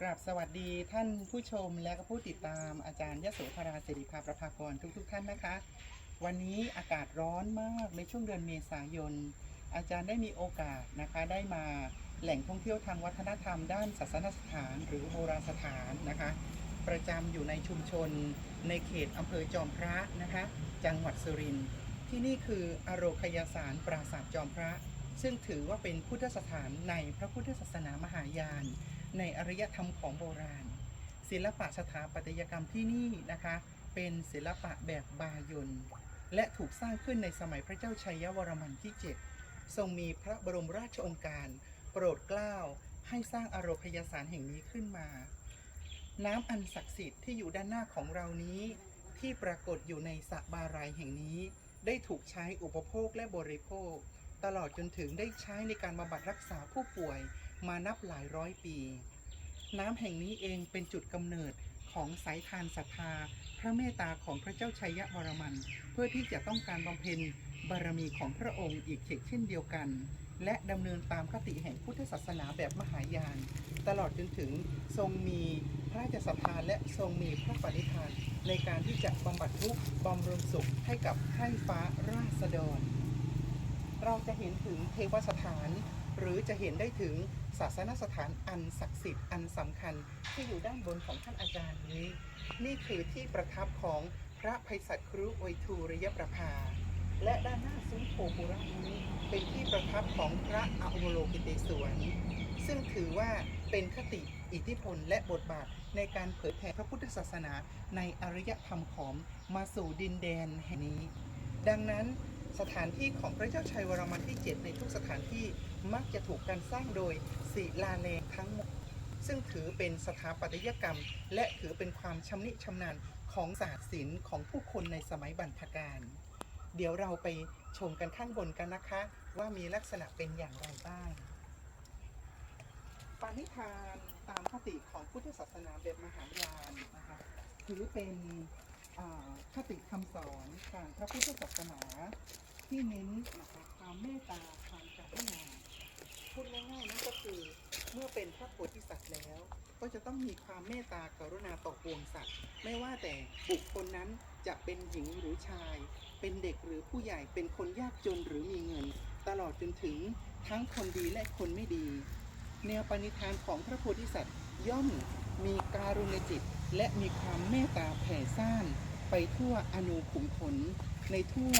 กราบสวัสดีท่านผู้ชมและก็ผู้ติดตามอาจารย์ยโสธราสิริภาประภากรทุกๆทท่านนะคะ วันนี้อากาศร้อนมากในช่วงเดือนเมษายน อาจารย์ได้มีโอกาสนะคะได้มาแหล่งท่องเที่ยวทางวัฒนธรรม ด้านศาสนสถาน หรือโบราณสถานนะคะ ประจำอยู่ในชุมชน ในเขตอำเภอจอมพระนะคะ จังหวัดสุรินทร์ที่นี่คืออโรคยาสารปราสาทจอมพระ ซึ่งถือว่าเป็นพุทธสถานในพระพุทธศาสนามหายาน ในอารยธรรมของโบราณ ศิลปะสถาปัตยกรรมที่นี่นะคะ เป็นศิลปะแบบบายนและถูกสร้างขึ้นในสมัยพระเจ้าชัยวรมันที่ 7 ทรงมีพระบรมราชองการโปรดเกล้าให้สร้างอโรคยาสารแห่งนี้ขึ้นมา น้ำอันศักดิ์สิทธิ์ที่อยู่ด้านหน้าของเรานี้ ที่ปรากฏอยู่ในสระบารายแห่งนี้ ได้ถูกใช้อุปโภคและบริโภค ตลอดจนถึงได้ใช้ในการบำบัดรักษาผู้ป่วย มานับหลายร้อยปี น้ำแห่งนี้เองเป็นจุดกำเนิดของสายทานศรัทธา พระเมตตาของพระเจ้าชัยวรมัน เพื่อที่จะต้องการบำเพ็ญบารมีของพระองค์อีกเช่นเดียวกัน และดำเนินตามคติแห่งพุทธศาสนาแบบมหายาน ตลอดจนถึงทรงมีพระราชศรัทธาและทรงมีพระปณิธาน ในการที่จะบำบัดทุกข์บำรุงสุขให้กับให้ฟ้าราษฎรเราจะเห็นถึงเทวสถาน หรือจะเห็นได้ถึงศาสนสถานอันศักดิ์สิทธิ์อันสำคัญที่อยู่ด้านบนของท่านอาจารย์นี้ นี่คือที่ประทับของพระภัยสัตครุอวยทูริยประภา และด้านหน้าซุ้มโพปุระนี้เป็นที่ประทับของพระอวโลกิเตศวรซึ่งถือว่าเป็นคติอิทธิพลและบทบาทในการเผยแผ่พระพุทธศาสนาในอารยธรรมของมาสู่ดินแดนแห่งนี้ ดังนั้น สถานที่ของพระเจ้าชัยวรมันที่ 7 ในทุกสถานที่มักจะถูกการสร้างโดยศิลาแรงทั้งหมด ซึ่งถือเป็นสถาปัตยกรรม และถือเป็นความชำนิชำนาญของศาสตร์ศิลป์ของผู้คนในสมัยบรรพกาลเดี๋ยวเราไปชมกันข้างบนกันนะคะ ว่ามีลักษณะเป็นอย่างไรบ้างปาณิธานตามคติของพุทธศาสนาแบบมหายานนะคะถือเป็น คติคำสอนทางพระพุทธศาสนาที่เน้นนะคะความเมตตาความกรุณาพูดง่ายๆนั่นก็คือเมื่อเป็นพระโพธิสัตว์แล้ว ก็จะต้องมีความเมตตากรุณาต่อปวงสัตว์ ไม่ว่าแต่บุคคลนั้นจะเป็นหญิงหรือชาย เป็นเด็กหรือผู้ใหญ่เป็นคนยากจนหรือมีเงิน ตลอดจนถึงทั้งคนดีและคนไม่ดี แนวปณิธานของพระโพธิสัตว์ย่อมมีการุณจิต และมีความเมตตาแผ่ซ่าน ไปทั่วอนูขุมขน ในทั่ว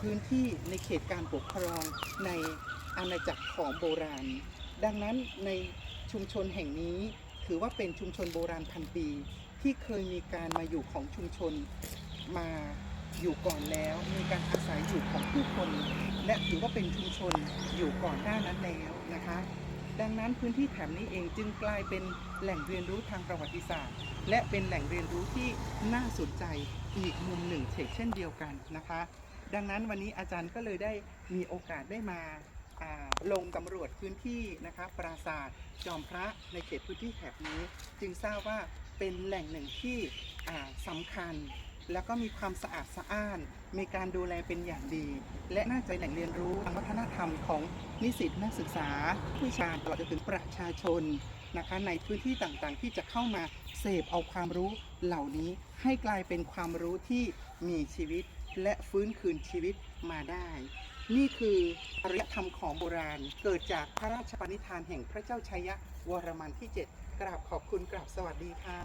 พื้นที่ในเขตการปกครองในอาณาจักรของโบราณ ดังนั้นในชุมชนแห่งนี้ถือว่าเป็นชุมชนโบราณพันปี ที่เคยมีการมาอยู่ของชุมชนมาอยู่ก่อนแล้ว มีการอาศัยอยู่ของผู้คน และถือว่าเป็นชุมชนอยู่ก่อนหน้านั้นแล้วนะคะ ดังนั้นพื้นที่แถบนี้เองจึงกลายเป็นแหล่งเรียนรู้ทางประวัติศาสตร์ และเป็นแหล่งเรียนรู้ที่น่าสนใจอีกมุมหนึ่งเช่นเดียวกันนะคะ ดังนั้นวันนี้อาจารย์ก็เลยได้มีโอกาสได้มาลงสำรวจพื้นที่นะคะปราสาทจอมพระในเขตพื้นที่แถบนี้ จึงทราบว่าเป็นแหล่งหนึ่งที่สำคัญ แล้วก็มีความสะอาดสะอ้าน มีการดูแลเป็นอย่างดี และน่าจะแหล่งเรียนรู้ทางวัฒนธรรมของนิสิตนักศึกษาผู้ชาญตลอดจนถึงประชาชนนะคะในพื้นที่ต่างๆ ที่จะเข้ามาเสพเอาความรู้เหล่านี้ให้กลายเป็นความรู้ที่มีชีวิตและฟื้นคืนชีวิตมาได้ นี่คืออารยธรรมของโบราณ เกิดจากพระราชปณิธานแห่งพระเจ้าชัยวรมันที่ 7 กราบขอบคุณกราบสวัสดีค่ะ